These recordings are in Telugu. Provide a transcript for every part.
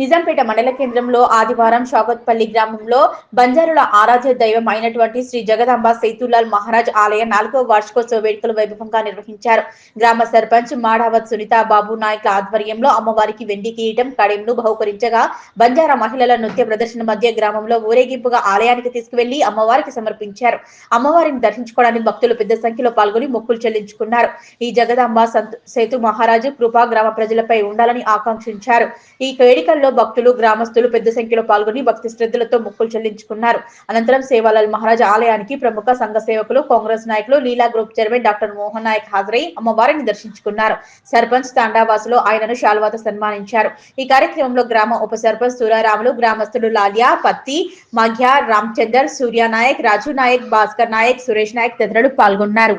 నిజాంపేట మండల కేంద్రంలో ఆదివారం షాగత్పల్లి గ్రామంలో బంజారుల ఆరాధ్య దైవం అయినటువంటి శ్రీ జగదాంబ సేతులాల్ మహారాజ్ ఆలయ నాలుగో వార్షికోత్సవ వేడుకలు వైభవంగా నిర్వహించారు. గ్రామ సర్పంచ్ మాడావత్ సునీత బాబు నాయకుల ఆధ్వర్యంలో అమ్మవారికి వెండి కిరీటం కడెంను బహుకరించగా బంజారా మహిళల నృత్య ప్రదర్శన మధ్య గ్రామంలో ఊరేగింపుగా ఆలయానికి తీసుకువెళ్ళి అమ్మవారికి సమర్పించారు. అమ్మవారిని దర్శించుకోవడానికి భక్తులు పెద్ద సంఖ్యలో పాల్గొని మొక్కులు చెల్లించుకున్నారు. ఈ జగదాంబ సంత్ సేతు మహారాజు కృపా గ్రామ ప్రజలపై ఉండాలని ఆకాంక్షించారు. ఈ వేడుకల్లో భక్తులు గ్రామస్తులు పెద్ద సంఖ్యలో పాల్గొని భక్తి శ్రద్ధలతో మొక్కులు చెల్లించుకున్నారు. అనంతరం సేవాలాల్ మహారాజ్ ఆలయానికి ప్రముఖ సంఘ సేవకులు కాంగ్రెస్ నాయకులు Leela group chairman doctor Mohan Naik హాజరై అమ్మవారిని దర్శించుకున్నారు. సర్పంచ్ తాండావాసులు ఆయనను శాల్వాతో సన్మానించారు. ఈ కార్యక్రమంలో గ్రామ ఉప సర్పంచ్ సూరారాములు గ్రామస్తులు లాలియా పత్తి మఘ్య రామచందర్ సూర్య నాయక్ రాజు నాయక్ భాస్కర్ నాయక్ సురేష్ నాయక్ తదితరులు పాల్గొన్నారు.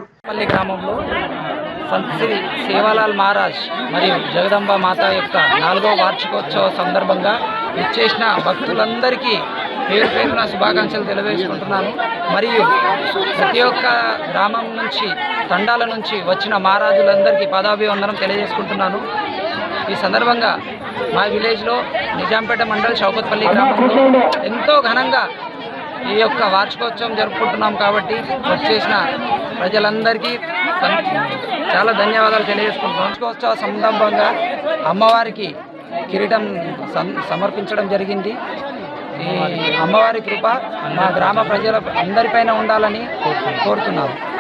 గ్రామంలో సంత్ శ్రీ సేవాలాల్ మహారాజ్ మరియు జగదంబ మాత యొక్క నాలుగో వార్షికోత్సవ సందర్భంగా ఇచ్చేసిన భక్తులందరికీ పేరు పేరున శుభాకాంక్షలు తెలియజేసుకుంటున్నాను. మరియు ప్రతి ఒక్క గ్రామం నుంచి తండాల నుంచి వచ్చిన మహారాజులందరికీ పదాభివందనం తెలియజేసుకుంటున్నాను. ఈ సందర్భంగా మా విలేజ్లో నిజాంపేట మండల్ షౌకత్పల్లి గ్రామంలో ఎంతో ఘనంగా ఈ యొక్క వార్షికోత్సవం జరుపుకుంటున్నాం కాబట్టి వచ్చేసిన ప్రజలందరికీ చాలా ధన్యవాదాలు తెలియజేసుకుంటున్నాం. వార్షికోత్సవ సందర్భంగా అమ్మవారికి కిరీటం సం- సమర్పించడం జరిగింది. ఈ అమ్మవారి కృప మా గ్రామ ప్రజల అందరిపైన ఉండాలని కోరుతున్నాము